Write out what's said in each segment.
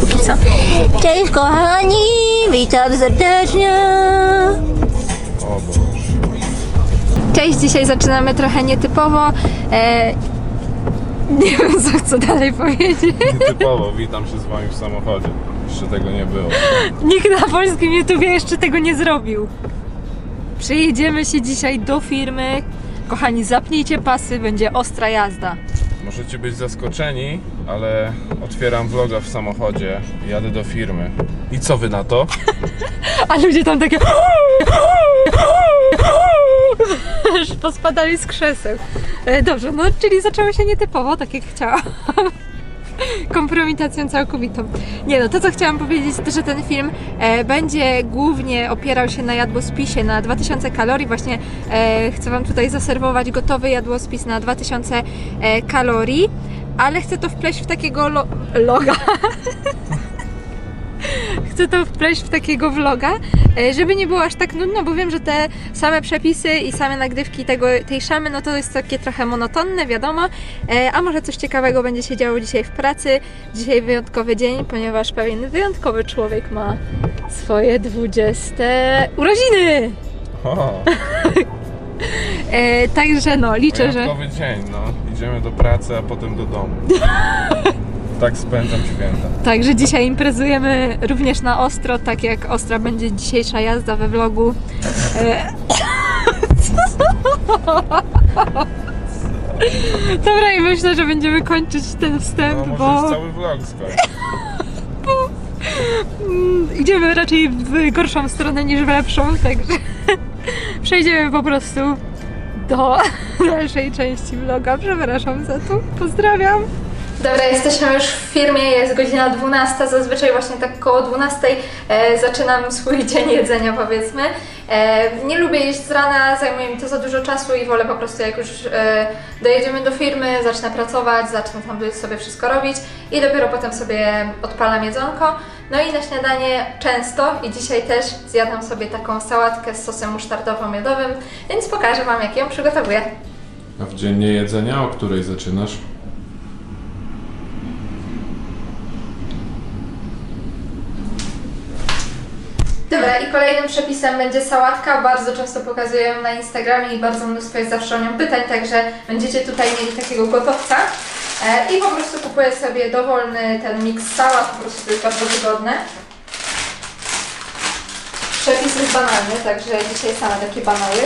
póki co. Cześć kochani, witam serdecznie. Cześć, dzisiaj zaczynamy trochę nietypowo. E, nie wiem, co chcę dalej powiedzieć. Typowo, witam się z wami w samochodzie. Jeszcze tego nie było. Nikt na polskim YouTubie jeszcze tego nie zrobił. Przejedziemy się dzisiaj do firmy. Kochani, zapnijcie pasy, będzie ostra jazda. Możecie być zaskoczeni, ale otwieram vloga w samochodzie. Jadę do firmy. I co wy na to? A ludzie tam takie. Pospadali z krzeseł. E, Dobrze, no czyli zaczęło się nietypowo, tak jak chciałam. Kompromitacją całkowitą. Nie no, to co chciałam powiedzieć, to że ten film e, będzie głównie opierał się na jadłospisie na 2000 kalorii. Właśnie e, chcę Wam tutaj zaserwować gotowy jadłospis na 2000 e, kalorii, ale chcę to wpleść w takiego lo- loga. chcę to wpleść w takiego vloga, e, żeby nie było aż tak nudno, bo wiem, że te same przepisy i same nagrywki tego, tej szamy, no to jest takie trochę monotonne, wiadomo, E, a może coś ciekawego będzie się działo dzisiaj w pracy. Dzisiaj wyjątkowy dzień, ponieważ pewien wyjątkowy człowiek ma swoje 20 urodziny. O, E, także no, liczę, że... wyjątkowy dzień, no. Idziemy do pracy, a potem do domu. Tak spędzam święta. Także dzisiaj imprezujemy również na ostro, tak jak ostra będzie dzisiejsza jazda we vlogu. E... Dobra, i myślę, że będziemy kończyć ten wstęp, No bo cały vlog skończy. mm, idziemy raczej w gorszą stronę niż w lepszą, także przejdziemy po prostu do dalszej części vloga. Przepraszam za to. Pozdrawiam. Dobra, jesteśmy już w firmie, jest godzina 12, zazwyczaj właśnie tak koło 12 e, zaczynam swój dzień jedzenia powiedzmy. E, nie lubię jeść z rana, zajmuje mi to za dużo czasu i wolę po prostu jak już e, dojedziemy do firmy, zacznę pracować, zacznę tam sobie wszystko robić i dopiero potem sobie odpalam jedzonko. No i na śniadanie często i dzisiaj też zjadam sobie taką sałatkę z sosem musztardowo-miodowym, więc pokażę Wam jak ją przygotowuję. A w dziennie jedzenia, o której zaczynasz? Dobra, i kolejnym przepisem będzie sałatka. Bardzo często pokazuję ją na Instagramie i bardzo mnóstwo jest zawsze o nią pytań, także będziecie tutaj mieli takiego gotowca. E, I po prostu kupuję sobie dowolny ten miks sałat, po prostu jest bardzo wygodne. Przepis jest banalny, także dzisiaj same takie banały.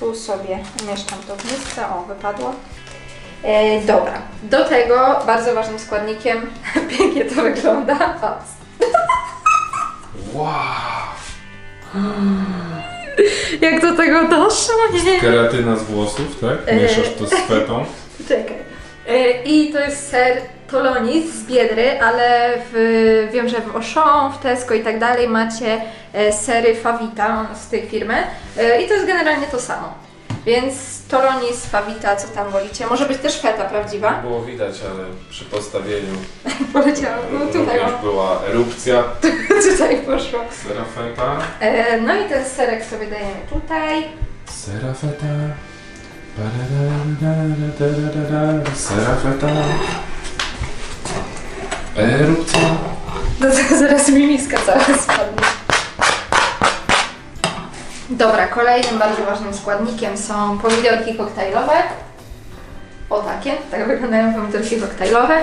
Tu sobie umieszczam to w misce. O, wypadło. E, dobra, do tego bardzo ważnym składnikiem, pięknie to wygląda, ocet. Wow! Jak do tego doszło? Nie, Keratyna z włosów, tak? Mieszasz to z fetą. czekaj. E, I to jest ser Tolonis z Biedry, ale w, wiem, że w Auchan, w Tesco i tak dalej macie e, sery Favita z tej firmy E, i to jest generalnie to samo. Więc Toronis, fawita, co tam wolicie. Może być też feta prawdziwa. Było widać, ale przy postawieniu. Poleciało. No tutaj. Już była erupcja. tutaj poszło. Serafeta. E, no i ten serek sobie dajemy tutaj. Serafeta. Serafeta. Erupcja. No to zaraz mi miska cała spadnie. Dobra, kolejnym bardzo ważnym składnikiem są pomidorki koktajlowe. O takie, tak wyglądają pomidorki koktajlowe.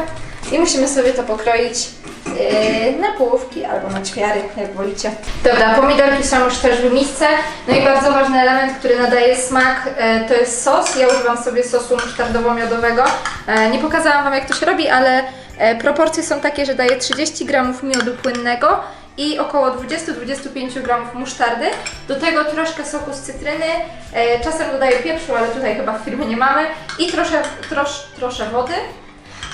I musimy sobie to pokroić yy, na połówki albo na ćwiary, jak wolicie. Dobra, pomidorki są już też w misce. No i bardzo ważny element, który nadaje smak, yy, to jest sos. Ja używam sobie sosu musztardowo-miodowego. Yy, nie pokazałam Wam jak to się robi, ale yy, proporcje są takie, że daję 30 g miodu płynnego i około 20-25 g musztardy. Do tego troszkę soku z cytryny, e, czasem dodaję pieprzu, ale tutaj chyba w firmie nie mamy i trosze, trosz, trosze wody.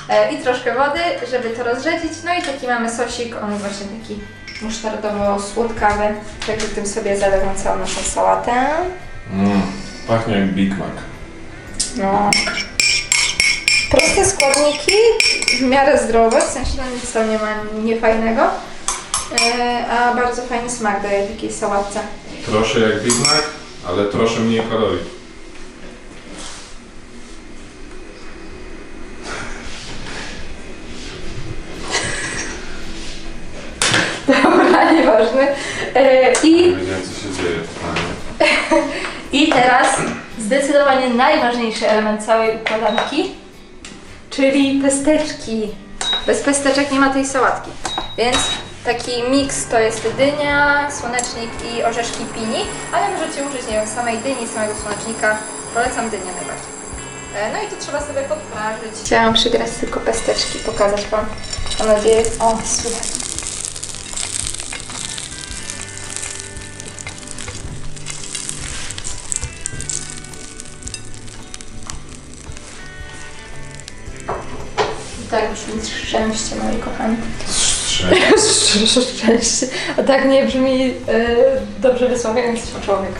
E, I troszkę wody, żeby to rozrzedzić. No i taki mamy sosik, on właśnie taki musztardowo-słodkawy. Także tym sobie zalewam całą naszą sałatę. Mm, pachnie jak Big Mac. No. Proste składniki, w miarę zdrowe, w sensie nic tam nie ma niefajnego. E, a bardzo fajny smak daje takiej sałatce. Trosze jak Big Mac, ale trosze mniej kalorii. Dobra, nieważne. E, I, co się dzieje. I teraz zdecydowanie najważniejszy element całej układanki, czyli pesteczki. Bez pesteczek nie ma tej sałatki. Więc taki miks to jest dynia, słonecznik i orzeszki pini, ale możecie użyć, nie wiem, samej dyni, samego słonecznika. Polecam dynię najbardziej. E, No i tu trzeba sobie podprażyć. Chciałam przygrać tylko pesteczki, pokazać Wam. Mam nadzieję, o, słuchaj. I tak brzmi szczęście, moi kochani. Strze- Szczęście. A tak nie brzmi e, dobrze wysławiając się człowiek.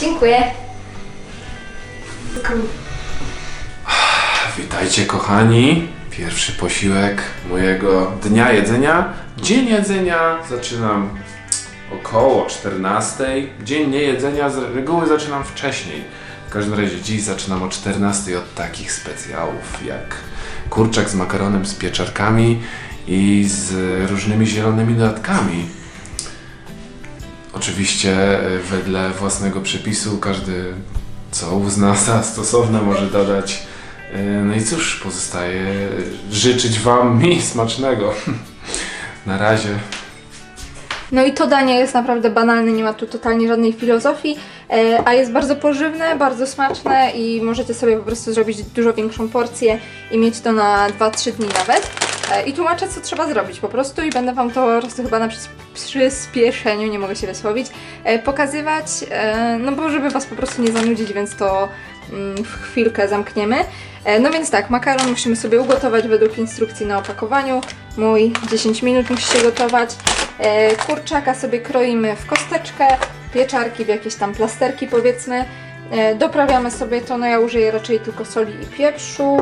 Dziękuję. Witajcie kochani. Pierwszy posiłek mojego dnia jedzenia. Dzień jedzenia zaczynam około 14. Dzień niejedzenia z reguły zaczynam wcześniej. W każdym razie dziś zaczynam o 14 od takich specjałów jak kurczak z makaronem z pieczarkami i z różnymi zielonymi dodatkami. Oczywiście e, wedle własnego przepisu każdy co uzna za stosowne może dodać. E, No i cóż, pozostaje życzyć Wam mi smacznego. Na razie. No i to danie jest naprawdę banalne, nie ma tu totalnie żadnej filozofii, e, a jest bardzo pożywne, bardzo smaczne i możecie sobie po prostu zrobić dużo większą porcję i mieć to na 2-3 dni nawet. E, I tłumaczę, co trzeba zrobić po prostu i będę Wam to chyba na przys- przyspieszeniu, nie mogę się wysłowić, e, pokazywać, e, no bo żeby Was po prostu nie zanudzić, więc to mm, w chwilkę zamkniemy. No więc tak, makaron musimy sobie ugotować według instrukcji na opakowaniu. Mój 10 minut musi się gotować. Kurczaka sobie kroimy w kosteczkę, pieczarki w jakieś tam plasterki powiedzmy. E, Doprawiamy sobie to, no ja użyję raczej tylko soli i pieprzu.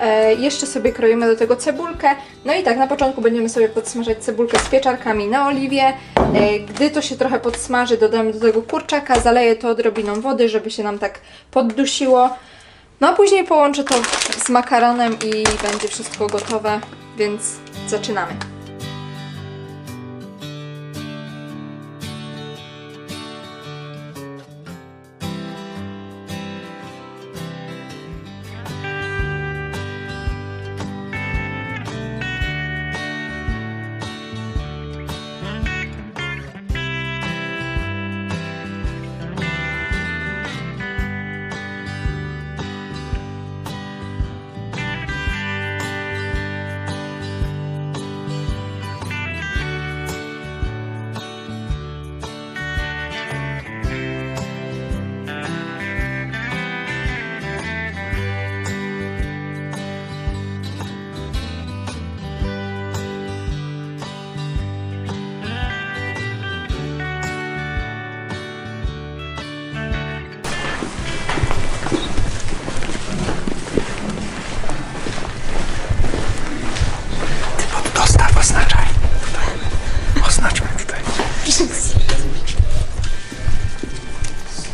E, Jeszcze sobie kroimy do tego cebulkę. No i tak, na początku będziemy sobie podsmażać cebulkę z pieczarkami na oliwie. E, Gdy to się trochę podsmaży, dodamy do tego kurczaka, zaleję to odrobiną wody, żeby się nam tak poddusiło. No a później połączę to z makaronem i będzie wszystko gotowe, więc zaczynamy.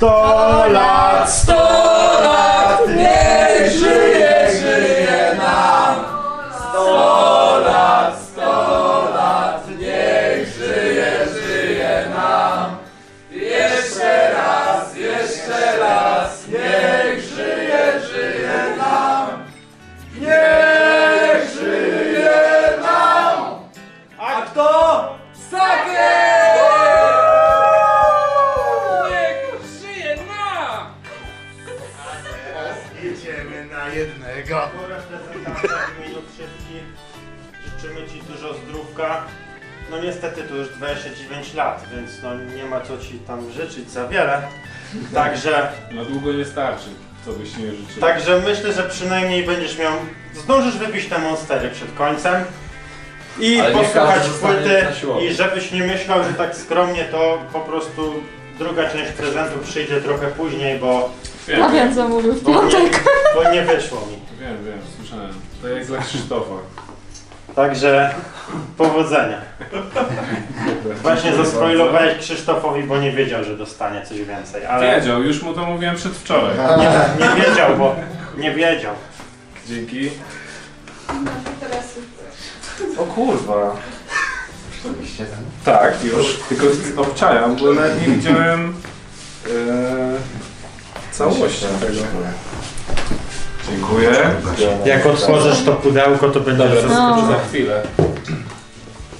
100 lat, niestety tu już 29 lat, więc no nie ma co Ci tam życzyć za wiele. Także, Na długo nie starczy, co byś nie życzył. także myślę, że przynajmniej będziesz miał, zdążysz wypić te monstery przed końcem i Ale posłuchać każdy zostanie płyty na siłowni. i żebyś nie myślał, że tak skromnie to po prostu druga część prezentu przyjdzie trochę później, bo, Wiem, wiem, zamówił w bo, nie, bo nie wyszło mi. wiem, wiem, słyszałem. To jak dla Krzysztofa. Także powodzenia. Właśnie zaspoilowałeś Krzysztofowi, bo nie wiedział, że dostanie coś więcej, ale Wiedział, już mu to mówiłem przedwczoraj. nie, nie wiedział, bo nie wiedział. Dzięki. O kurwa. Tak, już. Tylko obczajam, bo nawet nie widziałem e, całości tego. Dziękuję. Jak otworzysz to pudełko, to będzie Dobra, to No. za chwilę.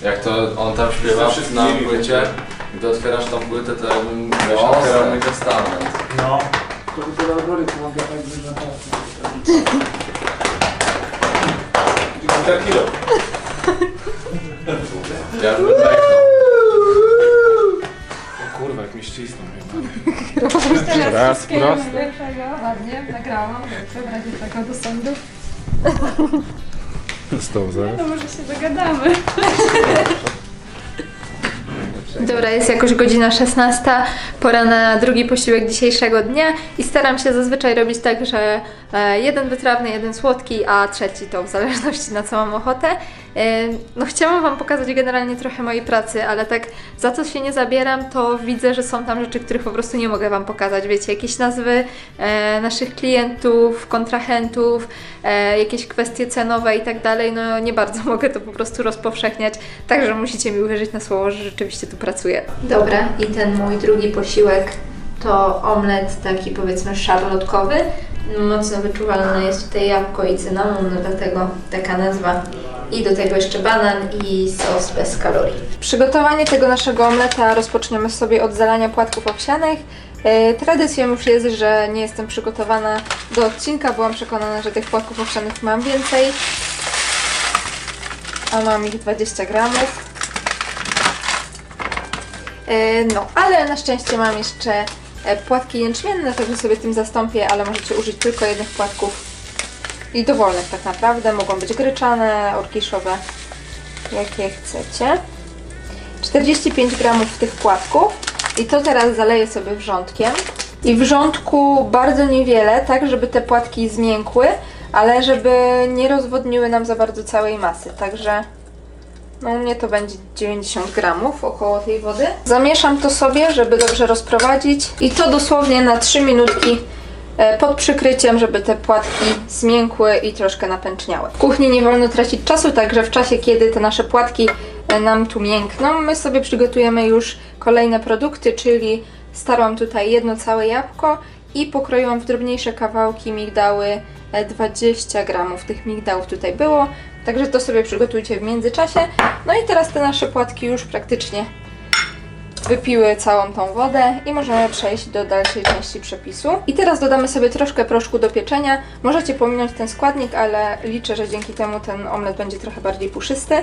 Jak to on tam śpiewa na płycie, gdy otwierasz tą płytę, to jakbym No, otwierał tak. mój testament. No. Kilka kilo. Ja bym beknął. O kurwa, jak mi ścisną chyba. Raz, prosto. Ładnie, nagrałam. Dobrze, w razie tego do sądu. No może się dogadamy. Dobra, jest jakoś godzina 16, pora na drugi posiłek dzisiejszego dnia i staram się zazwyczaj robić tak, że e, jeden wytrawny, jeden słodki, a trzeci to w zależności na co mam ochotę. No chciałam Wam pokazać generalnie trochę mojej pracy, ale tak za co się nie zabieram, to widzę, że są tam rzeczy, których po prostu nie mogę Wam pokazać. Wiecie, jakieś nazwy e, naszych klientów, kontrahentów, e, jakieś kwestie cenowe i tak dalej, no nie bardzo mogę to po prostu rozpowszechniać, także musicie mi uwierzyć na słowo, że rzeczywiście tu pracuję. Dobra, i ten mój drugi posiłek to omlet taki powiedzmy szarlotkowy. Mocno wyczuwalne jest tutaj jabłko i cynamon, no dlatego taka nazwa. I do tego jeszcze banan i sos bez kalorii. Przygotowanie tego naszego omleta rozpoczniemy sobie od zalania płatków owsianych. E, Tradycją już jest, że nie jestem przygotowana do odcinka. Byłam przekonana, że tych płatków owsianych mam więcej. A mam ich 20 gramów. E, No, ale na szczęście mam jeszcze e, płatki jęczmienne, także sobie tym zastąpię, ale możecie użyć tylko jednych płatków i dowolnych tak naprawdę. Mogą być gryczane, orkiszowe, jakie chcecie. 45 gramów tych płatków i to teraz zaleję sobie wrzątkiem. I wrzątku bardzo niewiele, tak żeby te płatki zmiękły, ale żeby nie rozwodniły nam za bardzo całej masy, także no u mnie to będzie 90 gramów około tej wody. Zamieszam to sobie, żeby dobrze rozprowadzić i to dosłownie na 3 minutki pod przykryciem, żeby te płatki zmiękły i troszkę napęczniały. W kuchni nie wolno tracić czasu, także w czasie, kiedy te nasze płatki e, nam tu miękną, my sobie przygotujemy już kolejne produkty, czyli starłam tutaj jedno całe jabłko i pokroiłam w drobniejsze kawałki migdały. e, 20 gramów tych migdałów tutaj było, także to sobie przygotujcie w międzyczasie. No i teraz te nasze płatki już praktycznie wypiły całą tą wodę i możemy przejść do dalszej części przepisu. I teraz dodamy sobie troszkę proszku do pieczenia. Możecie pominąć ten składnik, ale liczę, że dzięki temu ten omlet będzie trochę bardziej puszysty.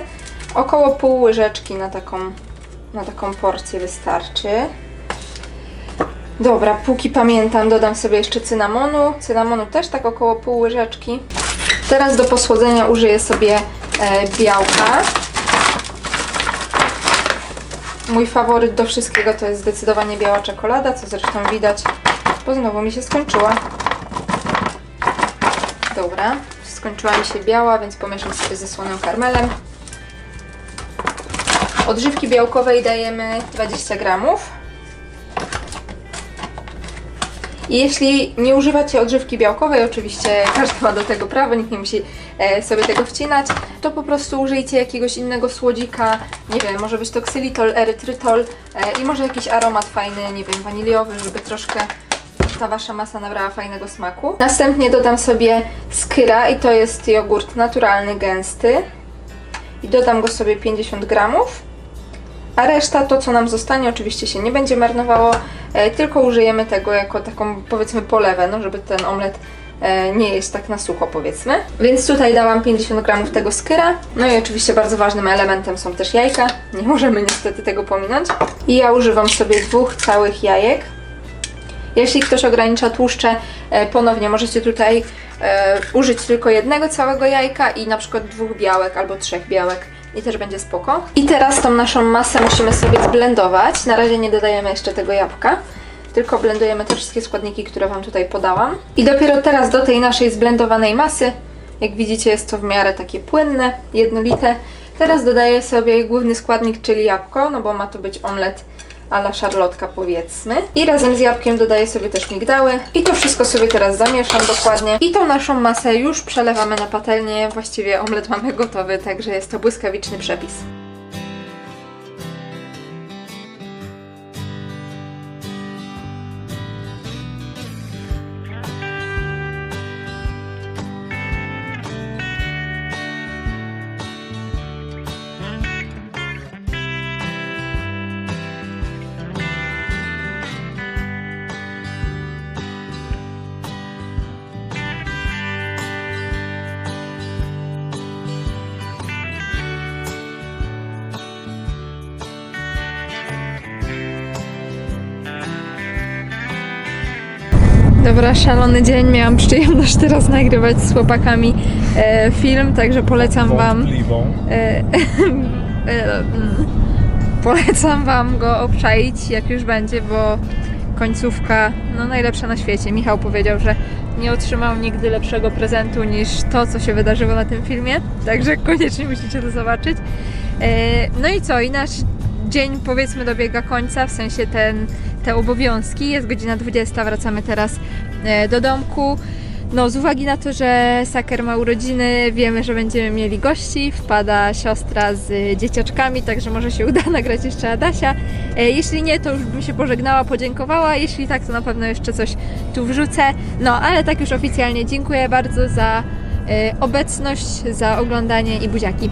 Około pół łyżeczki na taką, na taką porcję wystarczy. Dobra, póki pamiętam, dodam sobie jeszcze cynamonu. Cynamonu też tak około pół łyżeczki. Teraz do posłodzenia użyję sobie e, białka. Mój faworyt do wszystkiego to jest zdecydowanie biała czekolada, co zresztą widać, bo znowu mi się skończyła. Dobra, skończyła mi się biała, więc pomieszam sobie ze słonym karmelem. Odżywki białkowej dajemy 20 gramów. I jeśli nie używacie odżywki białkowej, oczywiście każdy ma do tego prawo, nikt nie musi sobie tego wcinać, to po prostu użyjcie jakiegoś innego słodzika, nie wiem, może być to ksylitol, erytrytol e, i może jakiś aromat fajny, nie wiem, waniliowy, żeby troszkę ta Wasza masa nabrała fajnego smaku. Następnie dodam sobie skyra i to jest jogurt naturalny, gęsty i dodam go sobie 50 gramów. A reszta, to co nam zostanie, oczywiście się nie będzie marnowało, e, tylko użyjemy tego jako taką powiedzmy polewę, no żeby ten omlet e, nie jest tak na sucho powiedzmy. Więc tutaj dałam 50 gramów tego skyra. No i oczywiście bardzo ważnym elementem są też jajka. Nie możemy niestety tego pominąć. I ja używam sobie dwóch całych jajek. Jeśli ktoś ogranicza tłuszcze, e, ponownie możecie tutaj e, użyć tylko jednego całego jajka i na przykład dwóch białek albo trzech białek i też będzie spoko. I teraz tą naszą masę musimy sobie zblendować. Na razie nie dodajemy jeszcze tego jabłka, tylko blendujemy te wszystkie składniki, które Wam tutaj podałam. I dopiero teraz do tej naszej zblendowanej masy, jak widzicie jest to w miarę takie płynne, jednolite. Teraz dodaję sobie główny składnik, czyli jabłko, no bo ma to być omlet a la szarlotka powiedzmy. I razem z jabłkiem dodaję sobie też migdały. I to wszystko sobie teraz zamieszam dokładnie. I tą naszą masę już przelewamy na patelnię. Właściwie omlet mamy gotowy, także jest to błyskawiczny przepis. Dobra, szalony dzień. Miałam przyjemność teraz nagrywać z chłopakami e, film, także polecam Wam. E, e, mm, polecam Wam go obczaić, jak już będzie, bo końcówka, no najlepsza na świecie. Michał powiedział, że nie otrzymał nigdy lepszego prezentu niż to, co się wydarzyło na tym filmie, także koniecznie musicie to zobaczyć. E, no i co? I nasz dzień powiedzmy dobiega końca, w sensie ten, te obowiązki. Jest godzina 20, wracamy teraz e, do domku. No, z uwagi na to, że Saker ma urodziny, wiemy, że będziemy mieli gości. Wpada siostra z dzieciaczkami, także może się uda nagrać jeszcze Adasia. E, Jeśli nie, to już bym się pożegnała, podziękowała. Jeśli tak, to na pewno jeszcze coś tu wrzucę. No, ale tak już oficjalnie dziękuję bardzo za e, obecność, za oglądanie i buziaki.